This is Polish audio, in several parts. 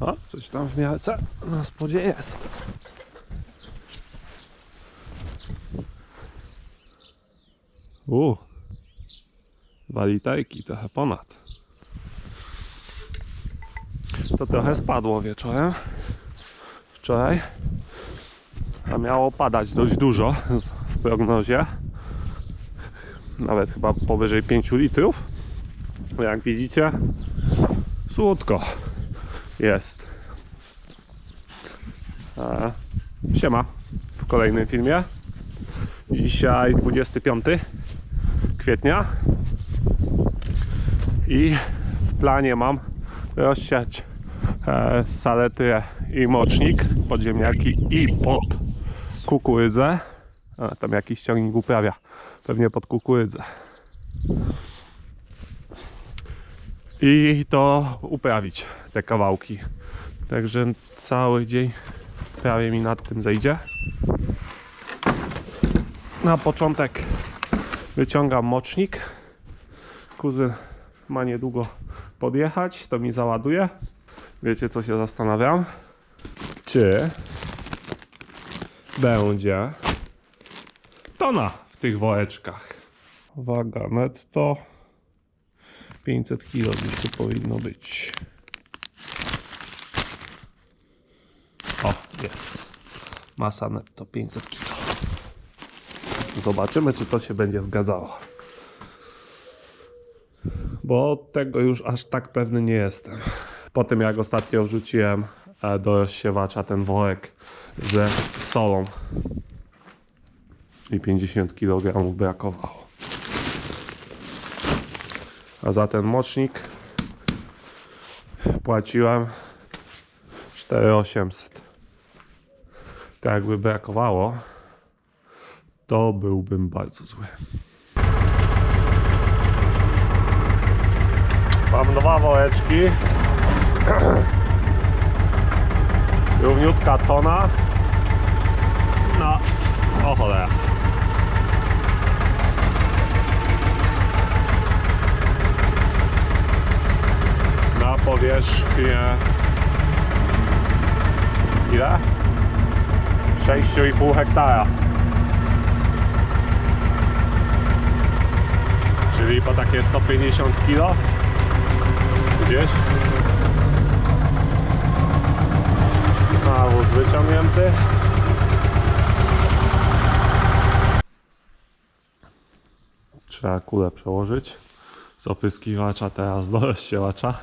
O, coś tam w miarce na spodzie jest. U, dwa litajki, trochę ponad. To trochę spadło wieczorem. Wczoraj. A miało padać dość dużo w prognozie. Nawet chyba powyżej 5 litrów. Jak widzicie, słodko jest. E, Siema w kolejnym filmie. Dzisiaj 25 kwietnia i w planie mam rozsiać e, saletry i mocznik pod ziemniaki i pod kukurydzę. Tam jakiś ciągnik uprawia, pewnie pod kukurydzę. I to uprawić te kawałki. Także cały dzień prawie mi nad tym zejdzie. Na początek wyciągam mocznik. Kuzyn ma niedługo podjechać, to mi załaduje. Wiecie co się zastanawiam? Czy będzie tona w tych woreczkach? Waga netto 500 kg już tu powinno być. O, jest. Masa netto 500 kg. Zobaczymy, czy to się będzie zgadzało. Bo tego już aż tak pewny nie jestem. Po tym jak ostatnio wrzuciłem e, do rozsiewacza ten worek ze solą i 50 kg brakowało. A za ten mocznik płaciłem 4800. Tak jakby brakowało, to byłbym bardzo zły. Mam dwa woreczki. Równiutka tona. No, o cholera. Powierzchnię ile? 6,5 hektara. Czyli po takie 150 kg gdzieś. Nawóz wyciągnięty. Trzeba kulę przełożyć z opryskiwacza teraz do rozsiewacza.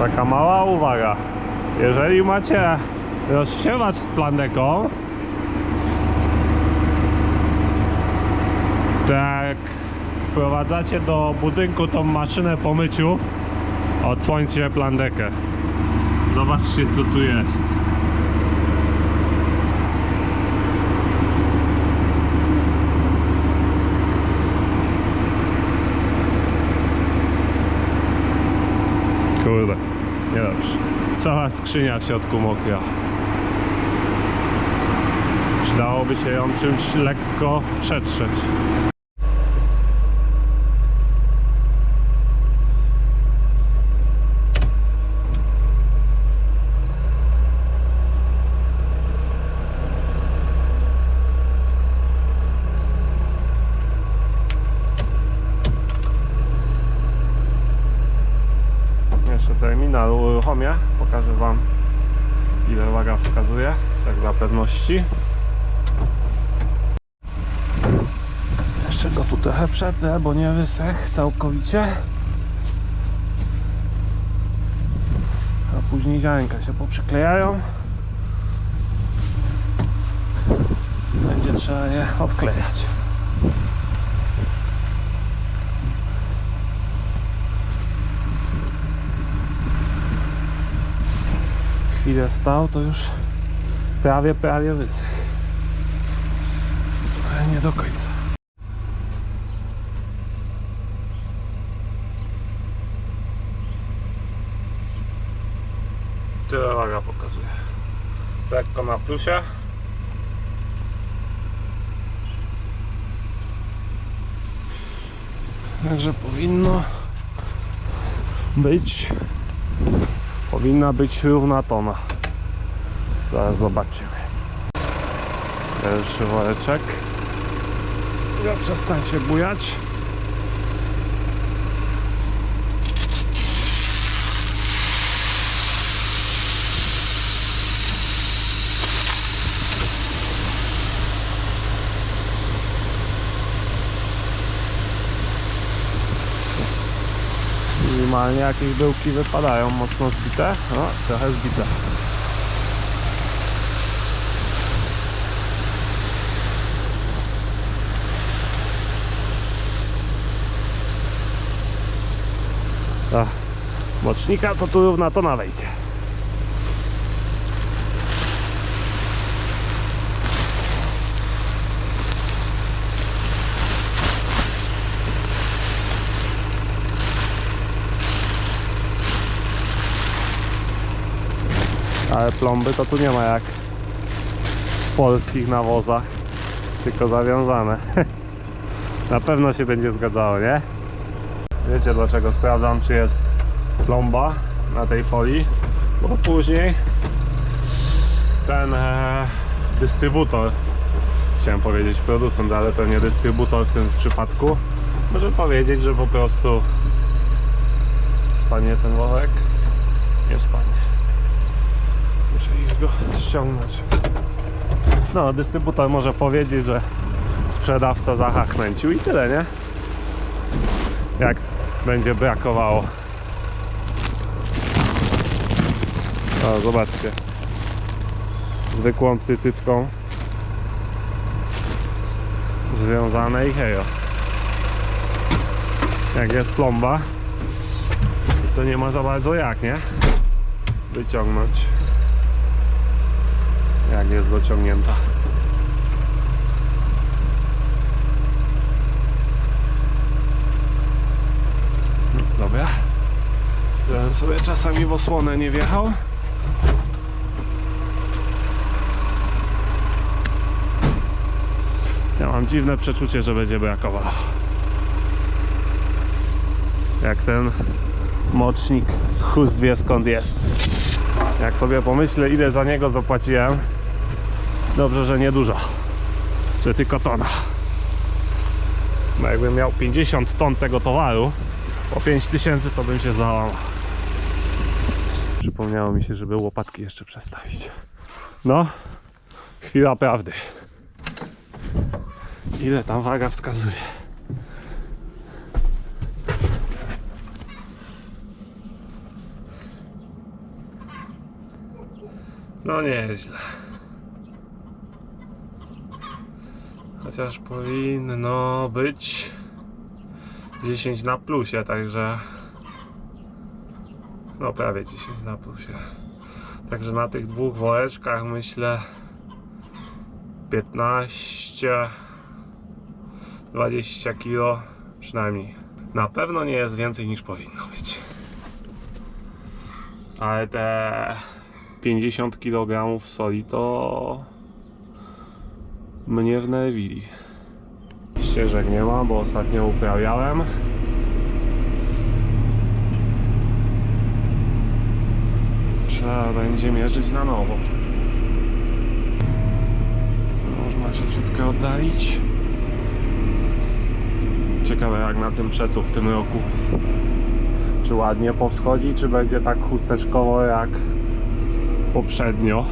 Taka mała uwaga. Jeżeli macie rozsiewacz z plandeką, tak wprowadzacie do budynku tą maszynę po myciu, odsłońcie plandekę. Zobaczcie co tu jest. Cała skrzynia w środku mokra. Przydałoby się ją czymś lekko przetrzeć. Terminal uruchomię. Pokażę Wam ile waga wskazuje. Tak dla pewności. Jeszcze go tu trochę przetrę, bo nie wysech całkowicie. A później ziarnka się poprzyklejają. Będzie trzeba je obklejać. Chwilę stał, to już prawie, prawie wysech. Ale nie do końca. Tyle waga pokazuje. Lekko na plusie. Także powinno być powinna być równa tona. Zaraz zobaczymy. Pierwszy woreczek. Ja przestań się bujać. Minimalnie jakieś byłki wypadają mocno zbite. No, trochę zbite. A, mocznika to tu równa tona wejdzie. Ale plomby to tu nie ma jak w polskich nawozach, tylko zawiązane. Na pewno się będzie zgadzało, nie? Wiecie dlaczego sprawdzam czy jest plomba na tej folii? Bo później ten e, dystrybutor, chciałem powiedzieć producent, ale to nie dystrybutor w tym przypadku, może powiedzieć, że po prostu spanie ten worek, nie spanie. Muszę ich go ściągnąć. No, dystrybutor może powiedzieć, że sprzedawca zahachnęcił i tyle, nie? Jak będzie brakowało. O, zobaczcie. Zwykłą tytytką związane i hejo. Jak jest plomba, to nie ma za bardzo jak, nie? Wyciągnąć jak jest dociągnięta. No, Dobra. Żebym sobie czasami w osłonę nie wjechał. Ja mam dziwne przeczucie, że będzie brakowało. Jak ten mocznik chust wie skąd jest. Jak sobie pomyślę ile za niego zapłaciłem Dobrze, że nie dużo Że tylko tona. Bo jakbym miał 50 ton tego towaru Po 5000 to bym się załamał. Przypomniało mi się, żeby łopatki jeszcze przestawić. No Chwila prawdy. Ile tam waga wskazuje? No nieźle. Chociaż powinno być 10 na plusie, także no prawie 10 na plusie. Także na tych dwóch woreczkach myślę 15 20 kg przynajmniej. Na pewno nie jest więcej niż powinno być. Ale te 50 kg soli to mnie wnerwili. Ścieżek nie ma, bo ostatnio uprawiałem. Trzeba będzie mierzyć na nowo. Można się ciutkę oddalić. Ciekawe jak na tym przecu w tym roku. Czy ładnie powschodzi, czy będzie tak chusteczkowo jak poprzednio.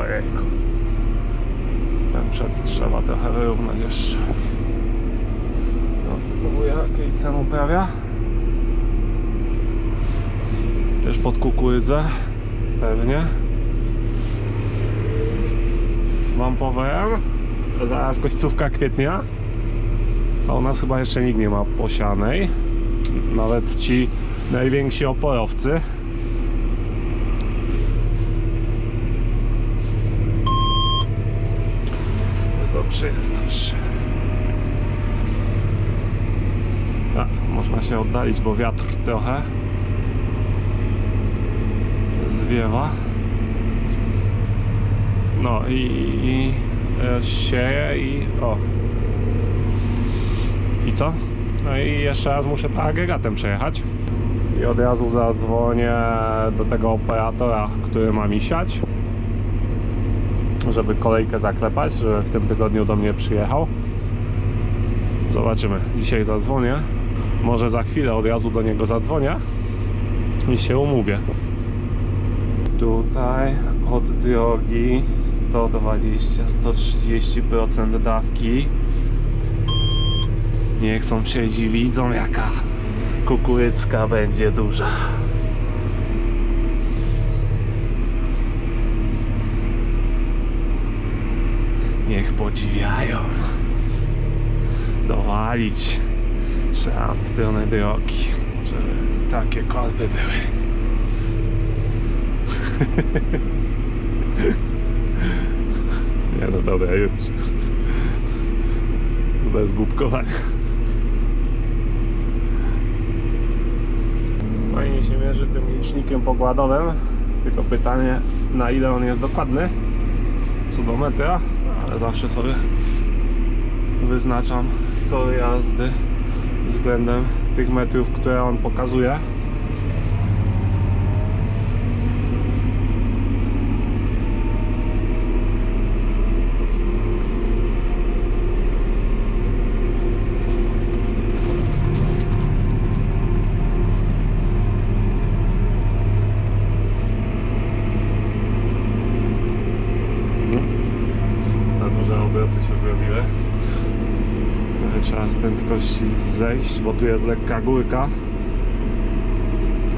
Ojejku. Ten przed trzeba trochę wyrównać jeszcze. No, próbuję jakiej sen uprawia. Też pod kukurydzę. Pewnie. Wam powiem, zaraz końcówka kwietnia. A u nas chyba jeszcze nikt nie ma posianej. Nawet ci najwięksi oporowcy. Dobrze. A, można się oddalić, bo wiatr trochę zwiewa. No i, i e, sieje i o. I co? No i jeszcze raz muszę po agregatem przejechać. I od razu zadzwonię do tego operatora, który ma mi siać. Żeby kolejkę zaklepać, żeby w tym tygodniu do mnie przyjechał. Zobaczymy. Dzisiaj zadzwonię. Może za chwilę od razu do niego zadzwonię i się umówię. Tutaj od drogi 120-130% dawki. Niech sąsiedzi widzą jaka kukurycka będzie duża. Niech podziwiają. Dowalić trzeba od strony drogi, żeby takie kolby były. Nie no dobra, już. Bez głupkowania. Fajnie się mierzy tym licznikiem pokładowym. Tylko pytanie, na ile on jest dokładny? Co ale zawsze sobie wyznaczam tor jazdy względem tych metrów, które on pokazuje. Za duże obroty się zrobiły. Ale Trzeba prędkości zejść, bo tu jest lekka górka.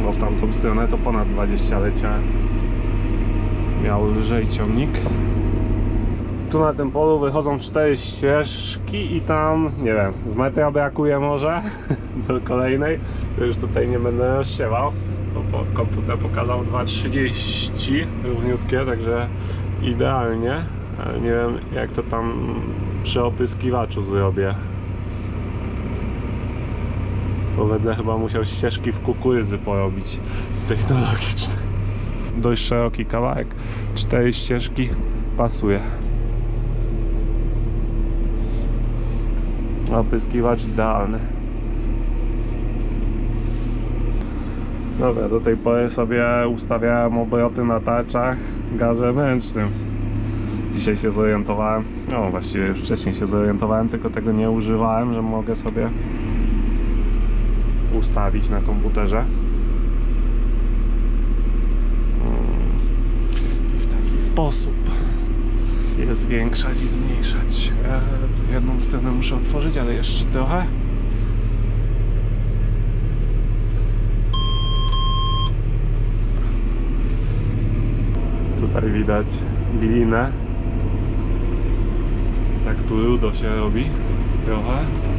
Bo w tamtą stronę to ponad 20 leciałem. Miał lżej ciągnik. Tu na tym polu wychodzą cztery ścieżki i tam, nie wiem, z metra brakuje może do kolejnej. To już tutaj nie będę rozsiewał, bo komputer pokazał 2,30 równiutkie, także idealnie. Ale nie wiem jak to tam przy opryskiwaczu zrobię. To będę chyba musiał ścieżki w kukurydzy porobić technologiczne. Dość szeroki kawałek, cztery ścieżki pasuje. Opryskiwacz idealny. Dobra, do tej pory sobie ustawiałem obroty na tarczach gazem ręcznym. Dzisiaj się zorientowałem, no właściwie już wcześniej się zorientowałem, tylko tego nie używałem, że mogę sobie ustawić na komputerze. Mm, I w taki sposób je zwiększać i zmniejszać. E, jedną stronę muszę otworzyć, ale jeszcze trochę. Tutaj widać glinę. Tak tu rudo się robi trochę.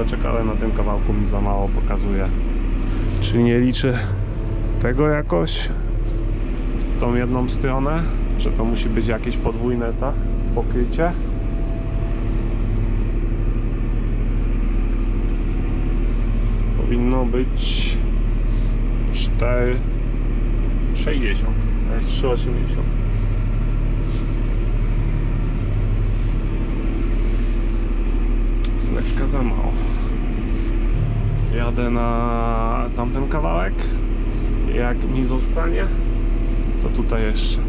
Dlaczego, ale na tym kawałku mi za mało pokazuje. Czy nie liczy tego jakoś w tą jedną stronę, że to musi być jakieś podwójne tak, pokrycie. Powinno być 4,60. To jest 3,80. Lekka za mało. Jadę na tamten kawałek. Jak mi zostanie, to tutaj jeszcze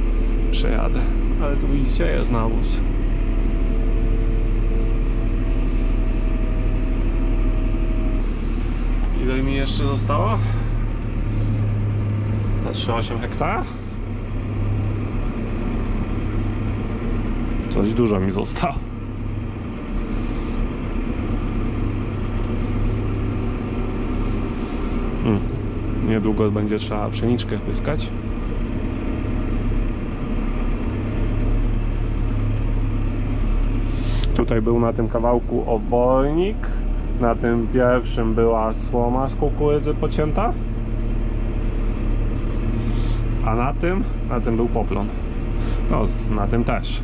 przejadę. Ale tu widzicie, jest nawóz. jeszcze zostało? Na 3,8 hektara? Coś dużo mi zostało. Niedługo będzie trzeba pszeniczkę pyskać. Tutaj był na tym kawałku obornik. Na tym pierwszym była słoma z kukurydzy pocięta. A na tym, na tym był poplon. No, na tym też.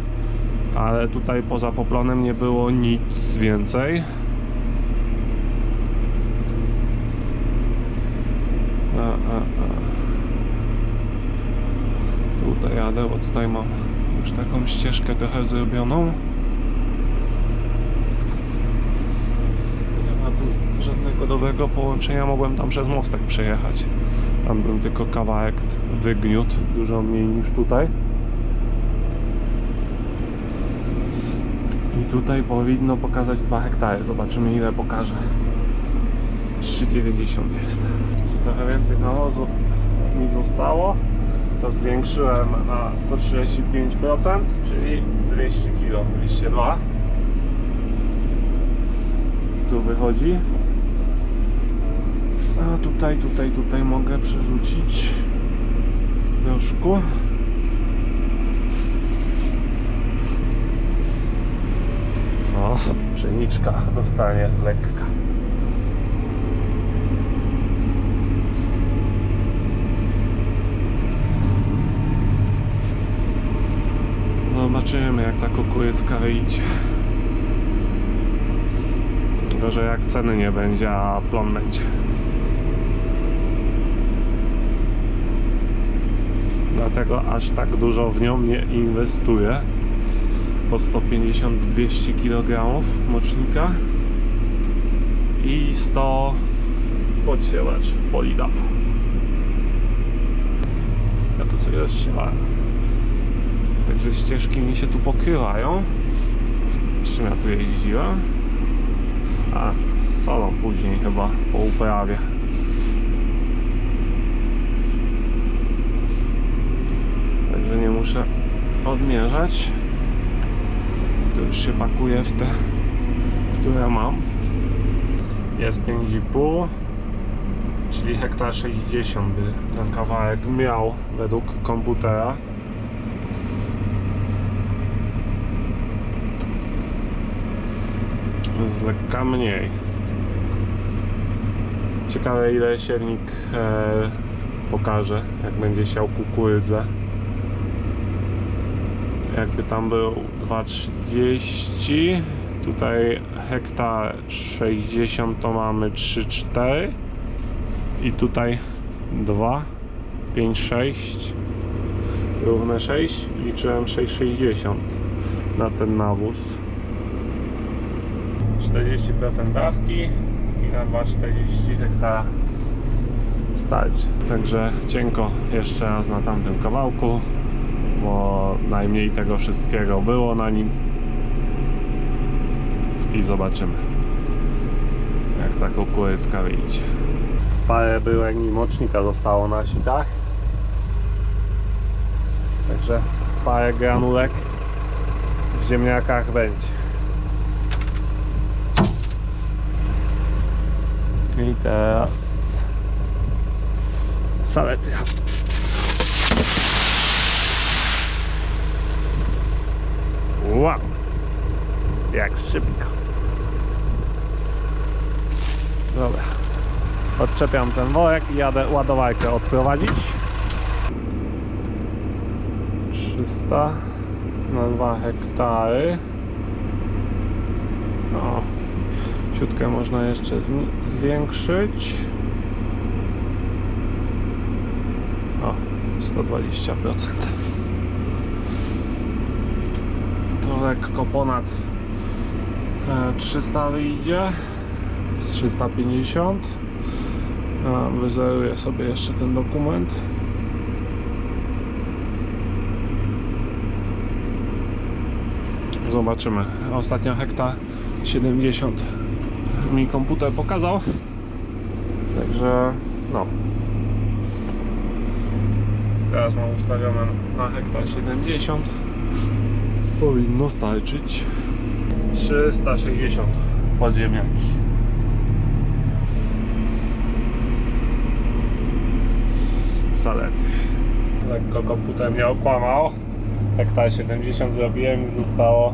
Ale tutaj poza poplonem nie było nic więcej. A, a, a. Tutaj jadę, bo tutaj mam już taką ścieżkę trochę zrobioną. Nie ma tu żadnego dobrego połączenia, mogłem tam przez mostek przejechać. Tam był tylko kawałek wygniótł, dużo mniej niż tutaj. I tutaj powinno pokazać 2 hektary. Zobaczymy ile pokaże. 3,90 jest. Trochę więcej nawozu mi zostało. To zwiększyłem na 135%, czyli 200 kg, 202. Tu wychodzi. A tutaj, tutaj, tutaj mogę przerzucić troszkę. O, pszeniczka dostanie lekka. Zobaczymy jak ta kukurycka wyjdzie. Że jak ceny nie będzie, a plon będzie. Dlatego aż tak dużo w nią nie inwestuję. Po 150-200 kg mocznika i 100 podsiewacz polidap. Ja tu coś rozsiewałem. Także ścieżki mi się tu pokrywają. Czym ja tu jeździłem? A, z później chyba po uprawie. Także nie muszę odmierzać. To już się pakuje w te, które mam. Jest 5,5 czyli hektar 60 by ten kawałek miał według komputera. Z lekka mniej. Ciekawe ile siernik e, pokaże, jak będzie siał kukurydzę. Jakby tam był 2,30 tutaj hektar 60 to mamy 3,4 i tutaj 2 5, 6 równe 6 liczyłem 6,60 na ten nawóz 40% dawki i na 2,40 hektara starczy. Także cienko jeszcze raz na tamtym kawałku, bo najmniej tego wszystkiego było na nim. I zobaczymy, jak ta kukurycka wyjdzie. Parę byłek i mocznika zostało na sitach. Także parę granulek w ziemniakach będzie. I teraz salety. Wow! Jak szybko. Dobra. Odczepiam ten worek i jadę ładowarkę odprowadzić. 300 na 2 hektary. O, Ciutkę można jeszcze zwiększyć. O, 120%. To lekko ponad e, 300 wyjdzie. Z 350. A, Wyzeruję sobie jeszcze ten dokument. Zobaczymy. Ostatnio hektar 70 mi komputer pokazał. Także no. Teraz mam ustawione na hektar 70. Powinno starczyć 360 podziemiaki. Salety. Lekko komputer mnie okłamał. Hektar 70 zrobiłem i zostało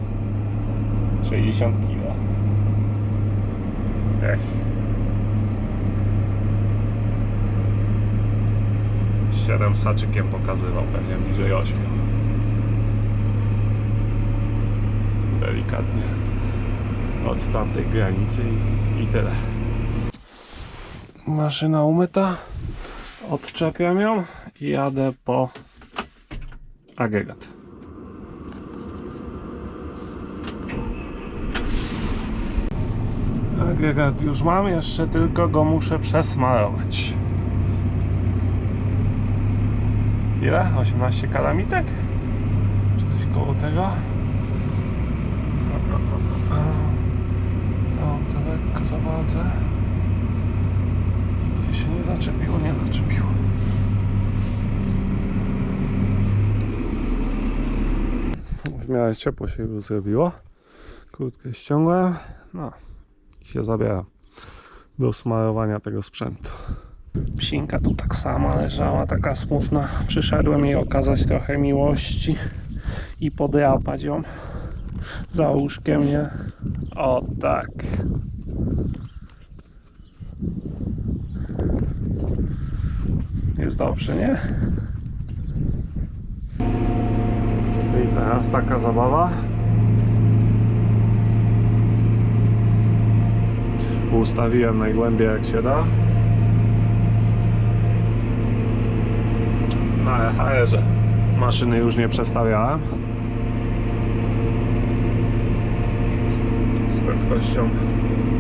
60 kg. Ech. 7 z haczykiem pokazywał, pewnie bliżej 8. Delikatnie od tamtej granicy i, i tyle. Maszyna umyta, odczepiam ją i jadę po agregat. Agregat już mam, jeszcze tylko go muszę przesmarować. Ile? 18 kalamitek? Czy coś koło tego? No, to lekko zawodzę. Gdzie się nie zaczepiło? Nie zaczepiło. W miarę ciepło się już zrobiło. Kurtkę ściągłem. No się zabieram do smarowania tego sprzętu. Psinka tu tak sama leżała, taka smutna. Przyszedłem jej okazać trochę miłości i podrapać ją za łóżkiem, nie? O tak. Jest dobrze, nie? I teraz taka zabawa. Ustawiłem najgłębiej jak się da. Na EHR-ze maszyny już nie przestawiałem. Z prędkością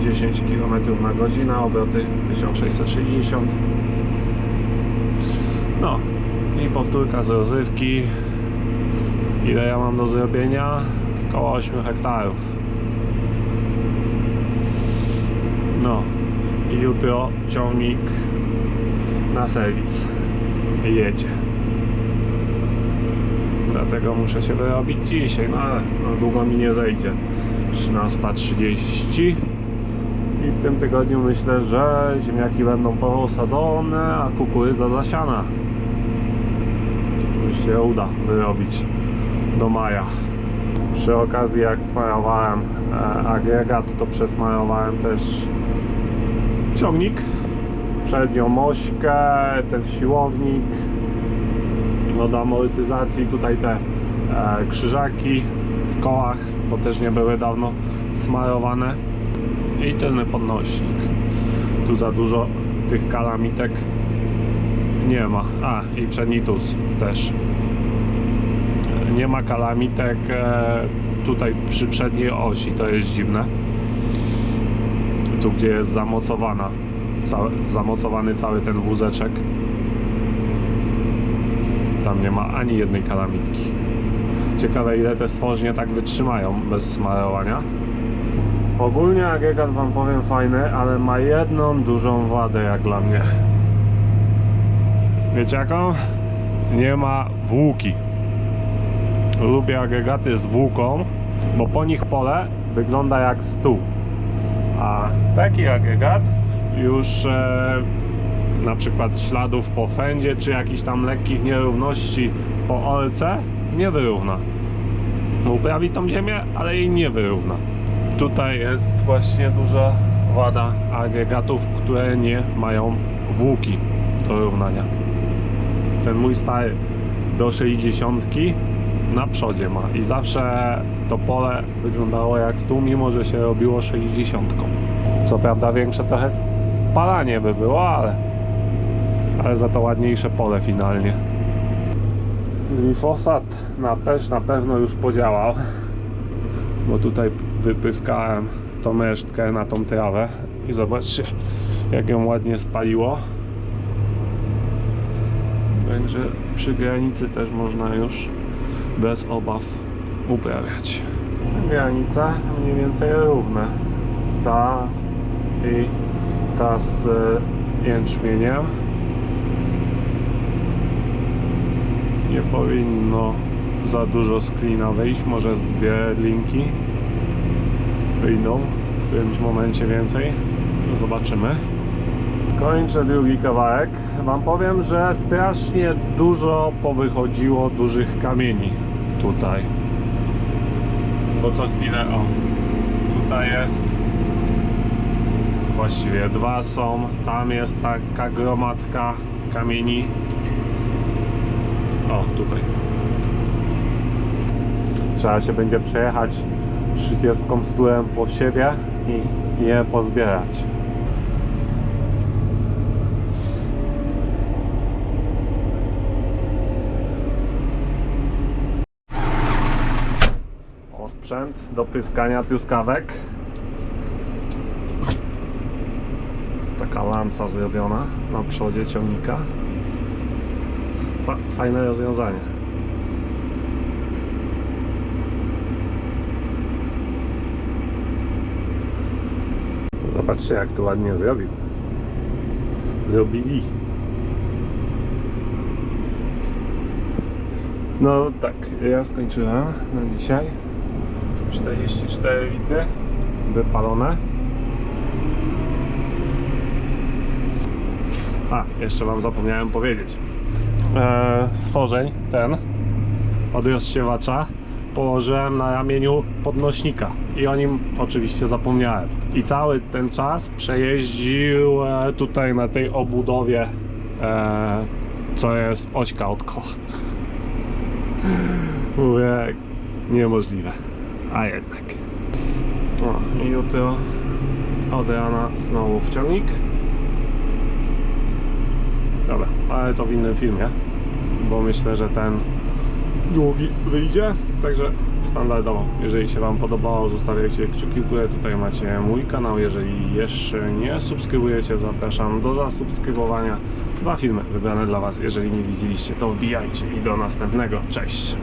10 km na godzinę, obroty 1660. No i powtórka z rozrywki. Ile ja mam do zrobienia? Około 8 hektarów. No i jutro ciągnik na serwis jedzie. Dlatego muszę się wyrobić dzisiaj, no ale no, długo mi nie zejdzie. 13.30 i w tym tygodniu myślę, że ziemniaki będą posadzone, a kukurydza zasiana. Już się uda wyrobić do maja. Przy okazji jak smarowałem e, agregat, to przesmarowałem też ciągnik, przednią ośkę, ten siłownik, no do amortyzacji tutaj te e, krzyżaki w kołach, bo też nie były dawno smarowane i tylny podnośnik. Tu za dużo tych kalamitek nie ma. A i przednitus też. Nie ma kalamitek e, tutaj przy przedniej osi, to jest dziwne. Tu gdzie jest zamocowana, zamocowany cały ten wózeczek. Tam nie ma ani jednej kalamitki. Ciekawe ile te stworznie tak wytrzymają bez smarowania. Ogólnie agregat wam powiem fajny, ale ma jedną dużą wadę jak dla mnie. Wiecie jaką? Nie ma włóki. Lubię agregaty z włóką, bo po nich pole wygląda jak stół. A taki agregat już e, na przykład śladów po fędzie, czy jakichś tam lekkich nierówności po orce nie wyrówna. Uprawi tą ziemię, ale jej nie wyrówna. Tutaj jest właśnie duża wada agregatów, które nie mają włóki do równania. Ten mój stary do 60 na przodzie ma i zawsze to pole wyglądało jak stół, mimo że się robiło 60. Co prawda większe trochę spalanie by było, ale ale za to ładniejsze pole finalnie. Glifosat na na pewno już podziałał, bo tutaj wypyskałem tą resztkę na tą trawę i zobaczcie jak ją ładnie spaliło. Także przy granicy też można już bez obaw uprawiać. Granice mniej więcej równe. Ta i ta z jęczmieniem. Nie powinno za dużo z klina wyjść, może z dwie linki wyjdą w którymś momencie więcej. No zobaczymy. Kończę drugi kawałek. Wam powiem, że strasznie dużo powychodziło dużych kamieni tutaj. Bo co chwilę, o, tutaj jest. Właściwie dwa są. Tam jest taka gromadka kamieni. O, tutaj. Trzeba się będzie przejechać 30 sturem po siebie i je pozbierać. O sprzęt do pyskania truskawek. Taka lanca zrobiona na przodzie ciągnika. Fa fajne rozwiązanie. Zobaczcie jak to ładnie zrobił. Zrobili. No tak, ja skończyłem na dzisiaj. 44 litry wypalone. A, jeszcze Wam zapomniałem powiedzieć. Eee, stworzeń ten od rozsiewacza położyłem na ramieniu podnośnika i o nim oczywiście zapomniałem. I cały ten czas przejeździł e, tutaj na tej obudowie, e, co jest ośka od koła. Mówię, niemożliwe. A jednak. O, i jutro od rana znowu w ciągnik. Dobra, ale to w innym filmie, bo myślę, że ten długi wyjdzie, także standardowo. Jeżeli się Wam podobało, zostawiajcie kciuki w górę. Tutaj macie mój kanał. Jeżeli jeszcze nie subskrybujecie, zapraszam do zasubskrybowania. Dwa filmy wybrane dla Was. Jeżeli nie widzieliście, to wbijajcie i do następnego. Cześć!